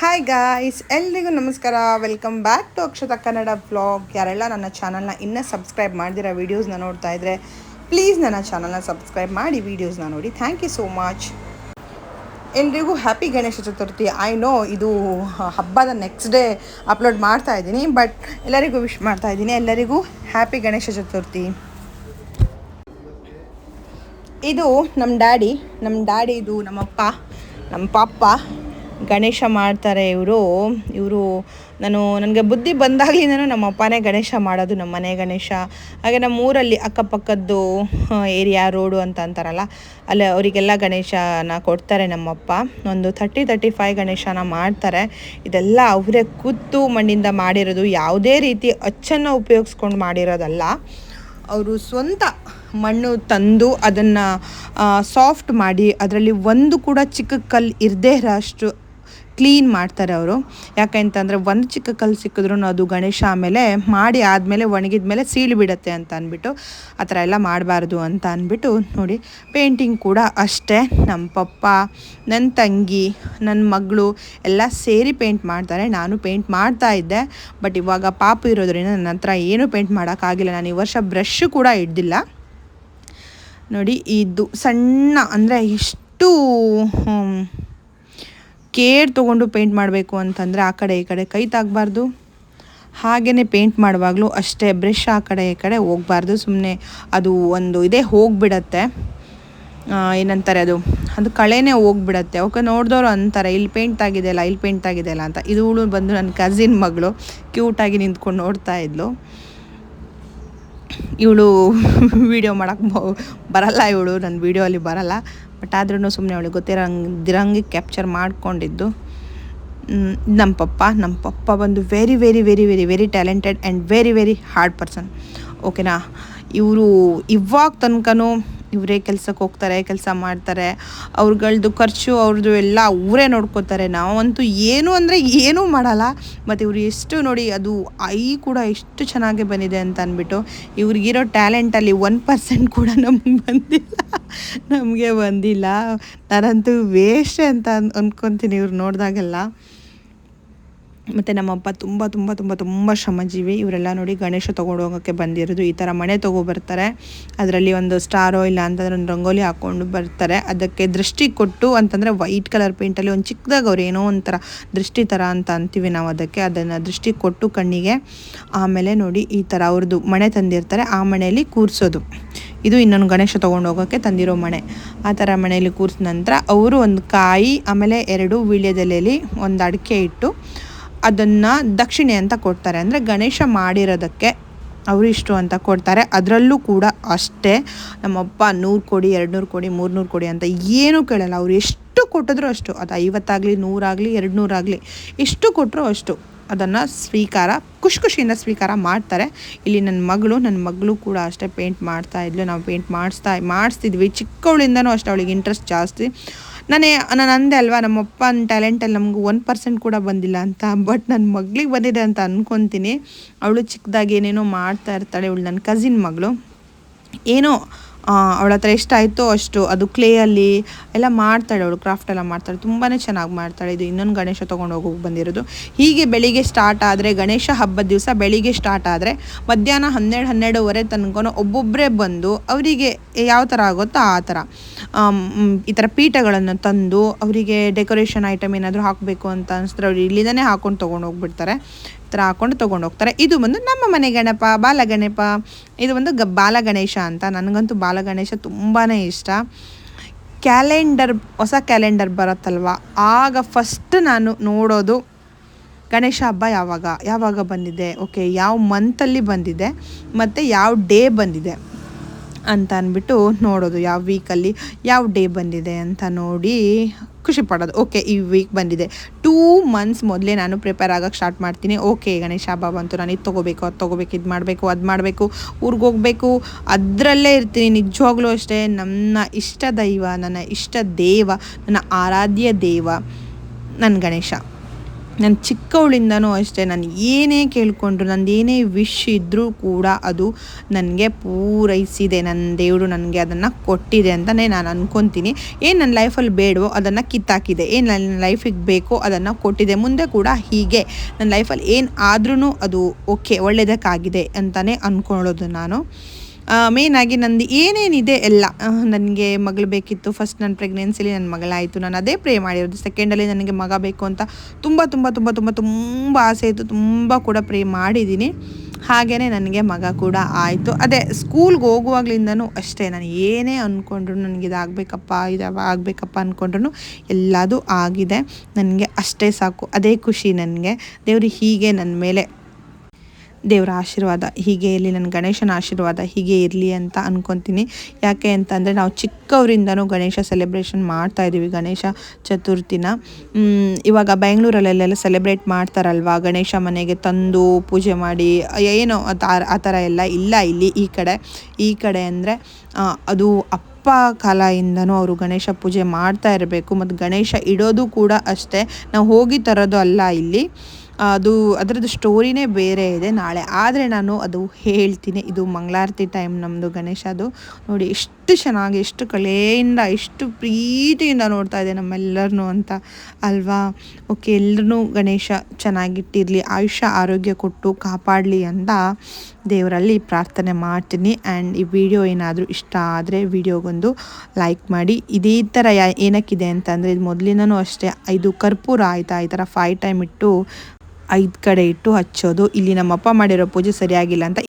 Hi guys ಎಲ್ರಿಗೂ ನಮಸ್ಕಾರ. Welcome back to Akshata Kannada blog ಯಾರೆಲ್ಲ ನನ್ನ ಚಾನಲ್ನ ಇನ್ನೂ ಸಬ್ಸ್ಕ್ರೈಬ್ ಮಾಡಿದಿರೋ ವೀಡಿಯೋಸ್ನ ನೋಡ್ತಾ ಇದ್ದರೆ ಪ್ಲೀಸ್ ನನ್ನ ಚಾನಲ್ನ ಸಬ್ಸ್ಕ್ರೈಬ್ ಮಾಡಿ ವೀಡಿಯೋಸ್ನ ನೋಡಿ. ಥ್ಯಾಂಕ್ ಯು ಸೋ ಮಚ್ ಎಲ್ರಿಗೂ happy Ganesha Chaturthi. I know ಇದು ಹಬ್ಬದ ನೆಕ್ಸ್ಟ್ ಡೇ ಅಪ್ಲೋಡ್ ಮಾಡ್ತಾ ಇದ್ದೀನಿ ಬಟ್ ಎಲ್ಲರಿಗೂ ವಿಶ್ ಮಾಡ್ತಾ ಇದ್ದೀನಿ. ಎಲ್ಲರಿಗೂ ಹ್ಯಾಪಿ ಗಣೇಶ ಚತುರ್ಥಿ. ಇದು ನಮ್ಮ ಡ್ಯಾಡಿ ನಮ್ಮ ಡ್ಯಾಡಿ ಇದು ನಮ್ಮಪ್ಪ ನಮ್ಮ ಪಾಪ ಗಣೇಶ ಮಾಡ್ತಾರೆ ಇವರು. ಇವರು ನಾನು, ನನಗೆ ಬುದ್ಧಿ ಬಂದಾಗಲಿಂದನೂ ನಮ್ಮ ಅಪ್ಪನೇ ಗಣೇಶ ಮಾಡೋದು, ನಮ್ಮ ಮನೆ ಗಣೇಶ. ಹಾಗೆ ನಮ್ಮ ಊರಲ್ಲಿ ಅಕ್ಕಪಕ್ಕದ್ದು ಏರಿಯಾ, ರೋಡು ಅಂತ ಅಂತಾರಲ್ಲ, ಅಲ್ಲಿ ಅವರಿಗೆಲ್ಲ ಗಣೇಶನ ಕೊಡ್ತಾರೆ ನಮ್ಮಪ್ಪ ಒಂದು ಥರ್ಟಿ ತರ್ಟಿ ಫೈವ್ ಗಣೇಶನ ಮಾಡ್ತಾರೆ. ಇದೆಲ್ಲ ಅವರೇ ಕೂತು ಮಣ್ಣಿಂದ ಮಾಡಿರೋದು. ಯಾವುದೇ ರೀತಿ ಅಚ್ಚನ್ನು ಉಪಯೋಗಿಸ್ಕೊಂಡು ಮಾಡಿರೋದಲ್ಲ. ಅವರು ಸ್ವಂತ ಮಣ್ಣು ತಂದು ಅದನ್ನು ಸಾಫ್ಟ್ ಮಾಡಿ, ಅದರಲ್ಲಿ ಒಂದು ಕೂಡ ಚಿಕ್ಕ ಕಲ್ಲು ಇರದೇ ಇರೋ ಅಷ್ಟು ಕ್ಲೀನ್ ಮಾಡ್ತಾರೆ ಅವರು. ಯಾಕೆಂತಂದರೆ ಒಂದು ಚಿಕ್ಕ ಕಲ್ಲು ಸಿಕ್ಕಿದ್ರೂ ಅದು ಗಣೇಶ ಆಮೇಲೆ ಮಾಡಿ ಆದಮೇಲೆ ಒಣಗಿದ ಮೇಲೆ ಸೀಳು ಬಿಡುತ್ತೆ ಅಂತ ಅಂದ್ಬಿಟ್ಟು ಆ ಥರ ಎಲ್ಲ ಮಾಡಬಾರ್ದು ಅಂತ ಅಂದ್ಬಿಟ್ಟು ನೋಡಿ ಪೇಂಟಿಂಗ್ ಕೂಡ ಅಷ್ಟೇ. ನಮ್ಮ ಪಪ್ಪ, ನನ್ನ ತಂಗಿ, ನನ್ನ ಮಗಳು ಎಲ್ಲ ಸೇರಿ ಪೇಂಟ್ ಮಾಡ್ತಾರೆ. ನಾನು ಪೇಂಟ್ ಮಾಡ್ತಾ ಇದ್ದೆ ಬಟ್ ಇವಾಗ ಪಾಪು ಇರೋದ್ರಿಂದ ನನ್ನ ಹತ್ರ ಏನೂ ಪೇಂಟ್ ಮಾಡೋಕ್ಕಾಗಿಲ್ಲ. ನಾನು ಈ ವರ್ಷ ಬ್ರಷ್ ಕೂಡ ಇಡ್ದಿಲ್ಲ. ನೋಡಿ, ಇದು ಸಣ್ಣ ಅಂದರೆ ಎಷ್ಟು ಕೇರ್ ತೊಗೊಂಡು ಪೇಂಟ್ ಮಾಡಬೇಕು ಅಂತಂದರೆ ಆ ಕಡೆ ಈ ಕಡೆ ಕೈ ತಾಗಬಾರ್ದು. ಹಾಗೆಯೇ ಪೇಂಟ್ ಮಾಡುವಾಗಲೂ ಅಷ್ಟೇ ಬ್ರಷ್ ಆ ಕಡೆ ಈ ಕಡೆ ಹೋಗಬಾರ್ದು. ಸುಮ್ಮನೆ ಅದು ಒಂದು ಇದೇ ಹೋಗಿಬಿಡತ್ತೆ. ಏನಂತಾರೆ ಅದು? ಅದು ಕಳೆನೇ ಹೋಗ್ಬಿಡತ್ತೆ. ಅವಕ್ಕೆ ನೋಡಿದವರು ಅಂತಾರೆ, ಇಲ್ಲಿ ಪೇಂಟ್ ಆಗಿದೆಯಲ್ಲ ಇಲ್ಲಿ ಪೇಂಟ್ ಆಗಿದೆಯಲ್ಲ ಅಂತ. ಇವಳು ಬಂದು ನನ್ನ ಕಸಿನ್ ಮಗಳು ಕ್ಯೂಟಾಗಿ ನಿಂತ್ಕೊಂಡು ನೋಡ್ತಾ ಇದ್ಲು. ಇವಳು ವೀಡಿಯೋ ಮಾಡೋಕ್ಕೆ ಬರಲ್ಲ ಇವಳು ನನ್ನ ವೀಡಿಯೋ ಅಲ್ಲಿ ಬರಲ್ಲ. ಬಟ್ ಆದ್ರೂ ಸುಮ್ಮನೆ ಅವಳಿಗೆ ಗೊತ್ತಿರಂಗಿರಂಗಿ ಕ್ಯಾಪ್ಚರ್ ಮಾಡ್ಕೊಂಡಿದ್ದು. ನಮ್ಮ ಪಪ್ಪ ನಮ್ಮ ಪಪ್ಪ ಬಂದು very very very very very talented and very very hard person ಓಕೆನಾ ಇವರು ಇವಾಗ ತನಕನೂ ಇವರೇ ಕೆಲ್ಸಕ್ಕೆ ಹೋಗ್ತಾರೆ, ಕೆಲಸ ಮಾಡ್ತಾರೆ. ಅವ್ರುಗಳ್ದು ಖರ್ಚು ಅವ್ರದ್ದು ಎಲ್ಲ ಅವರೇ ನೋಡ್ಕೋತಾರೆ. ನಾವಂತೂ ಏನು ಅಂದರೆ ಏನೂ ಮಾಡಲ್ಲ. ಮತ್ತು ಇವರು ಎಷ್ಟು ನೋಡಿ ಅದು ಐ ಕೂಡ ಎಷ್ಟು ಚೆನ್ನಾಗಿ ಬಂದಿದೆ ಅಂತ ಅಂದ್ಬಿಟ್ಟು ಇವ್ರಿಗಿರೋ ಟ್ಯಾಲೆಂಟಲ್ಲಿ ಒನ್ ಪರ್ಸೆಂಟ್ ಕೂಡ ನಮ್ಗೆ ಬಂದಿಲ್ಲ. ನಮಗೆ ಬಂದಿಲ್ಲ. ನಾನಂತೂ ವೇಸ್ಟ್ ಅಂತ ಅಂದ್ಕೊತೀನಿ ಇವ್ರು ನೋಡಿದಾಗೆಲ್ಲ. ಮತ್ತು ನಮ್ಮಪ್ಪ ತುಂಬ ತುಂಬ ತುಂಬ ತುಂಬ ಶ್ರಮಜೀವಿ. ಇವರೆಲ್ಲ ನೋಡಿ ಗಣೇಶ ತೊಗೊಂಡು ಹೋಗೋಕ್ಕೆ ಬಂದಿರೋದು. ಈ ಥರ ಮನೆ ತೊಗೊಬರ್ತಾರೆ ಅದರಲ್ಲಿ ಒಂದು ಸ್ಟಾರೋ ಇಲ್ಲ ಅಂತಂದ್ರೆ ಒಂದು ರಂಗೋಲಿ ಹಾಕ್ಕೊಂಡು ಬರ್ತಾರೆ. ಅದಕ್ಕೆ ದೃಷ್ಟಿ ಕೊಟ್ಟು ಅಂತಂದರೆ ವೈಟ್ ಕಲರ್ ಪೇಂಟಲ್ಲಿ ಒಂದು ಚಿಕ್ಕದಾಗ ಅವ್ರು ಏನೋ ಒಂಥರ ದೃಷ್ಟಿ ಥರ ಅಂತ ಅಂತೀವಿ ನಾವು ಅದಕ್ಕೆ. ಅದನ್ನು ದೃಷ್ಟಿ ಕೊಟ್ಟು ಕಣ್ಣಿಗೆ. ಆಮೇಲೆ ನೋಡಿ ಈ ಥರ ಅವ್ರದ್ದು ಮನೆ ತಂದಿರ್ತಾರೆ. ಆ ಮನೆಯಲ್ಲಿ ಕೂರಿಸೋದು. ಇದು ಇನ್ನೊಂದು ಗಣೇಶ ತೊಗೊಂಡು ಹೋಗೋಕ್ಕೆ ತಂದಿರೋ ಮಣೆ ಆ ಥರ ಮನೆಯಲ್ಲಿ ಕೂರಿಸಿದ ನಂತರ ಅವರು ಒಂದು ಕಾಯಿ, ಆಮೇಲೆ ಎರಡು ವೀಳ್ಯದೆಲೆಯಲ್ಲಿ ಒಂದು ಅಡಿಕೆ ಇಟ್ಟು ಅದನ್ನು ದಕ್ಷಿಣೆ ಅಂತ ಕೊಡ್ತಾರೆ. ಅಂದರೆ ಗಣೇಶ ಮಾಡಿರೋದಕ್ಕೆ ಅವರು ಇಷ್ಟು ಅಂತ ಕೊಡ್ತಾರೆ. ಅದರಲ್ಲೂ ಕೂಡ ಅಷ್ಟೇ ನಮ್ಮಪ್ಪ ನೂರು ಕೊಡಿ ಎರಡು ನೂರು ಕೊಡಿ, ಮೂರ್ನೂರು ಕೊಡಿ ಅಂತ ಏನೂ ಕೇಳಲ್ಲ. ಅವ್ರು ಎಷ್ಟು ಕೊಟ್ಟಿದ್ರು ಅಷ್ಟು. ಅದು ಐವತ್ತಾಗಲಿ, ನೂರಾಗಲಿ ಎರಡು ನೂರಾಗಲಿ ಎಷ್ಟು ಕೊಟ್ಟರು ಅಷ್ಟು. ಅದನ್ನು ಸ್ವೀಕಾರ ಖುಷಿ ಖುಷಿಯಿಂದ ಸ್ವೀಕಾರ ಮಾಡ್ತಾರೆ. ಇಲ್ಲಿ ನನ್ನ ಮಗಳು ನನ್ನ ಮಗಳು ಕೂಡ ಅಷ್ಟೇ ಪೇಂಟ್ ಮಾಡ್ತಾ ಇದ್ಲು. ನಾವು ಪೇಂಟ್ ಮಾಡಿಸ್ತಾ, ಮಾಡಿಸ್ತಿದ್ವಿ. ಚಿಕ್ಕವಳಿಂದನೂ ಅಷ್ಟೇ ಅವಳಿಗೆ ಇಂಟ್ರೆಸ್ಟ್ ಜಾಸ್ತಿ. ನಾನೇ, ನಾನು ಅಂದೆ ಅಲ್ವಾ ನಮ್ಮಪ್ಪನ ಟ್ಯಾಲೆಂಟಲ್ಲಿ ನಮಗೂ ಒನ್ ಪರ್ಸೆಂಟ್ ಕೂಡ ಬಂದಿಲ್ಲ ಅಂತ. ಬಟ್ ನನ್ನ ಮಗಳಿಗೆ ಬಂದಿದೆ ಅಂತ ಅಂದ್ಕೊತೀನಿ ಅವಳು ಚಿಕ್ಕದಾಗಿ ಏನೇನೋ ಮಾಡ್ತಾ ಇರ್ತಾಳೆ ಇವಳು ನನ್ನ ಕಸಿನ್ ಮಗಳು. ಏನೋ ಅವಳ ಹತ್ರ ಎಷ್ಟಾಯಿತೋ ಅಷ್ಟು ಅದು ಕ್ಲೇಯಲ್ಲಿ ಎಲ್ಲ ಮಾಡ್ತಾಳೆ ಅವಳು ಕ್ರಾಫ್ಟ್ ಎಲ್ಲ ಮಾಡ್ತಾಳೆ. ತುಂಬಾ ಚೆನ್ನಾಗಿ ಮಾಡ್ತಾಳೆ. ಇದು ಇನ್ನೊಂದು ಗಣೇಶ ತೊಗೊಂಡು ಹೋಗೋಕೆ ಬಂದಿರೋದು. ಹೀಗೆ ಬೆಳಿಗ್ಗೆ ಸ್ಟಾರ್ಟ್ ಆದರೆ, ಗಣೇಶ ಹಬ್ಬದ ದಿವಸ ಬೆಳಿಗ್ಗೆ ಸ್ಟಾರ್ಟ್ ಆದರೆ, ಮಧ್ಯಾಹ್ನ ಹನ್ನೆರಡು, ಹನ್ನೆರಡುವರೆ ತನಕ ಒಬ್ಬೊಬ್ಬರೇ ಬಂದು ಅವರಿಗೆ ಯಾವ ಥರ ಆಗುತ್ತೋ ಆ ಥರ ಈ ಥರ ಪೀಠಗಳನ್ನು ತಂದು ಅವರಿಗೆ ಡೆಕೋರೇಷನ್ ಐಟಮ್ ಏನಾದರೂ ಹಾಕಬೇಕು ಅಂತ ಅನಿಸಿದ್ರೆ ಅವ್ರು ಇಲ್ಲಿಂದನೇ ಹಾಕೊಂಡು ತೊಗೊಂಡು ಹೋಗ್ಬಿಡ್ತಾರೆ ಥರ ಹಾಕೊಂಡು ತೊಗೊಂಡು ಹೋಗ್ತಾರೆ. ಇದು ಬಂದು ನಮ್ಮ ಮನೆ ಗಣಪ, ಬಾಲಗಣಪ, ಇದು ಒಂದು ಗ, ಬಾಲಗಣೇಶ ಅಂತ ನನಗಂತೂ ಬಾಲಗಣೇಶ ತುಂಬಾ ಇಷ್ಟ. ಕ್ಯಾಲೆಂಡರ್, ಹೊಸ ಕ್ಯಾಲೆಂಡರ್ ಬರುತ್ತಲ್ವ? ಆಗ ಫಸ್ಟ್ ನಾನು ನೋಡೋದು ಗಣೇಶ ಹಬ್ಬ ಯಾವಾಗ? ಯಾವಾಗ ಬಂದಿದೆ? ಓಕೆ ಯಾವ ಮಂತಲ್ಲಿ ಬಂದಿದೆ? ಮತ್ತು ಯಾವ ಡೇ ಬಂದಿದೆ? ಅಂತ ಅಂದ್ಬಿಟ್ಟು ನೋಡೋದು ಯಾವ ವೀಕಲ್ಲಿ ಯಾವ ಡೇ ಬಂದಿದೆ ಅಂತ ನೋಡಿ ಖುಷಿ ಪಡೋದು. ಓಕೆ ಈ ವೀಕ್ ಬಂದಿದೆ. ಟೂ ಮಂತ್ಸ್ ಮೊದಲೇ ನಾನು ಪ್ರಿಪೇರ್ ಆಗೋಕ್ಕೆ ಸ್ಟಾರ್ಟ್ ಮಾಡ್ತೀನಿ. ಓಕೆ ಗಣೇಶ ಹಬ್ಬ ಬಂತು. ನಾನು ಇದು ತೊಗೋಬೇಕು, ಅದು ತೊಗೋಬೇಕು, ಇದು ಮಾಡಬೇಕು, ಅದು ಮಾಡಬೇಕು, ಊರಿಗೆ ಹೋಗಬೇಕು. ಅದರಲ್ಲೇ ಇರ್ತೀನಿ. ನಿಜವಾಗ್ಲೂ ಅಷ್ಟೇ ನನ್ನ ಇಷ್ಟ ದೈವ, ನನ್ನ ಇಷ್ಟ ದೇವ, ನನ್ನ ಆರಾಧ್ಯ ದೇವ ನನ್ನ ಗಣೇಶ. ನಾನು ಚಿಕ್ಕವಳಿಂದನೂ ಅಷ್ಟೇ ನಾನು ಏನೇ ಕೇಳಿಕೊಂಡ್ರು, ನಂದು ಏನೇ ವಿಶ್ ಇದ್ದರೂ ಕೂಡ ಅದು ನನಗೆ ಪೂರೈಸಿದೆ, ನನ್ನ ದೇವರು ನನಗೆ ಅದನ್ನು ಕೊಟ್ಟಿದೆ ಅಂತಲೇ ನಾನು ಅಂದ್ಕೊತೀನಿ ಏನು ನನ್ನ ಲೈಫಲ್ಲಿ ಬೇಡವೋ ಅದನ್ನು ಕಿತ್ತಾಕಿದೆ, ಏನು ನನ್ನ ಲೈಫಿಗೆ ಬೇಕೋ ಅದನ್ನು ಕೊಟ್ಟಿದೆ, ಮುಂದೆ ಕೂಡ ಹೀಗೆ. ನನ್ನ ಲೈಫಲ್ಲಿ ಏನು ಆದ್ರೂ ಅದು ಓಕೆ ಒಳ್ಳೆಯದಕ್ಕಾಗಿದೆ ಅಂತಲೇ ಅಂದ್ಕೊಳ್ಳೋದು ನಾನು. ಮೇಯ್ನಾಗಿ ನಂದು ಏನೇನಿದೆ ಎಲ್ಲ. ನನಗೆ ಮಗಳು ಬೇಕಿತ್ತು. ಫಸ್ಟ್ ನನ್ನ ಪ್ರೆಗ್ನೆನ್ಸಿಲಿ ನನ್ನ ಮಗಳಾಯಿತು. ನಾನು ಅದೇ ಪ್ರೇ ಮಾಡಿರೋದು. ಸೆಕೆಂಡಲ್ಲಿ ನನಗೆ ಮಗ ಬೇಕು ಅಂತ ತುಂಬ ತುಂಬ ತುಂಬ ತುಂಬ ತುಂಬ ಆಸೆ ಇತ್ತು. ತುಂಬ ಕೂಡ ಪ್ರೇ ಮಾಡಿದ್ದೀನಿ. ಹಾಗೆಯೇ ನನಗೆ ಮಗ ಕೂಡ ಆಯಿತು. ಅದೇ ಸ್ಕೂಲ್ಗೆ ಹೋಗುವಾಗ್ಲಿಂದನೂ ಅಷ್ಟೇ. ನಾನು ಏನೇ ಅಂದ್ಕೊಂಡ್ರು ನನಗೆ ಇದಾಗಬೇಕಪ್ಪ ಇದು ಆಗಬೇಕಪ್ಪ ಅಂದ್ಕೊಂಡ್ರು ಎಲ್ಲದೂ ಆಗಿದೆ. ನನಗೆ ಅಷ್ಟೇ ಸಾಕು. ಅದೇ ಖುಷಿ ನನಗೆ. ದೇವರು ಹೀಗೆ ನನ್ನ ಮೇಲೆ ದೇವರ ಆಶೀರ್ವಾದ ಹೀಗೆ ಇರಲಿ, ನನ್ನ ಗಣೇಶನ ಆಶೀರ್ವಾದ ಹೀಗೆ ಇರಲಿ ಅಂತ ಅಂದ್ಕೊತೀನಿ ಯಾಕೆ ಅಂತಂದರೆ ನಾವು ಚಿಕ್ಕವರಿಂದನೂ ಗಣೇಶ ಸೆಲೆಬ್ರೇಷನ್ ಮಾಡ್ತಾ ಇದ್ದೀವಿ, ಗಣೇಶ ಚತುರ್ಥಿನ. ಇವಾಗ ಬೆಂಗಳೂರಲ್ಲೆಲ್ಲ ಸೆಲೆಬ್ರೇಟ್ ಮಾಡ್ತಾರಲ್ವ? ಗಣೇಶ ಮನೆಗೆ ತಂದು ಪೂಜೆ ಮಾಡಿ, ಏನೋ ಆ ಥರ ಎಲ್ಲ ಇಲ್ಲ ಇಲ್ಲಿ ಈ ಕಡೆ. ಈ ಕಡೆ ಅಂದರೆ ಅದು ಅಪ್ಪ ಕಾಲದಿಂದನೂ ಅವರು ಗಣೇಶ ಪೂಜೆ ಮಾಡ್ತಾ ಇರಬೇಕು. ಮತ್ತು ಗಣೇಶ ಇಡೋದು ಕೂಡ ಅಷ್ಟೇ. ನಾವು ಹೋಗಿ ತರೋದು ಅಲ್ಲ ಇಲ್ಲಿ. ಅದು ಅದರದ್ದು ಸ್ಟೋರಿನೇ ಬೇರೆ ಇದೆ ನಾಳೆ. ಆದರೆ ನಾನು ಅದು ಹೇಳ್ತೀನಿ. ಇದು ಮಂಗಳಾರತಿ ಟೈಮ್ ನಮ್ಮದು ಗಣೇಶದು ನೋಡಿ ಎಷ್ಟು ಚೆನ್ನಾಗಿ, ಎಷ್ಟು ಕಲೆಯಿಂದ, ಎಷ್ಟು ಪ್ರೀತಿಯಿಂದ ನೋಡ್ತಾ ಇದೆ ನಮ್ಮೆಲ್ಲರನ್ನೂ ಅಂತ ಅಲ್ವಾ? ಓಕೆ ಎಲ್ಲರೂ ಗಣೇಶ ಚೆನ್ನಾಗಿಟ್ಟಿರಲಿ, ಆಯುಷ್ಯ, ಆರೋಗ್ಯ ಕೊಟ್ಟು ಕಾಪಾಡಲಿ ಅಂತ ದೇವರಲ್ಲಿ ಪ್ರಾರ್ಥನೆ ಮಾಡ್ತೀನಿ. ಆ್ಯಂಡ್ ಈ ವಿಡಿಯೋ ಏನಾದರೂ ಇಷ್ಟ ಆದರೆ ವಿಡಿಯೋಗೊಂದು ಲೈಕ್ ಮಾಡಿ. ಇದೇ ಥರ ಏನಕ್ಕಿದೆ ಅಂತಂದರೆ ಇದು ಮೊದಲಿಂದನೂ ಅಷ್ಟೇ. ಇದು ಕರ್ಪೂರ ಆಯಿತಾ? ಈ ಥರ ಫೈವ್ ಟೈಮ್ ಇಟ್ಟು ಐದು ಕಡೆ ಇಟ್ಟು ಹಚ್ಚೋದು. ಇಲ್ಲಿ ನಮ್ಮಪ್ಪ ಮಾಡಿರೋ ಪೂಜೆ ಸರಿಯಾಗಿಲ್ಲ ಅಂತ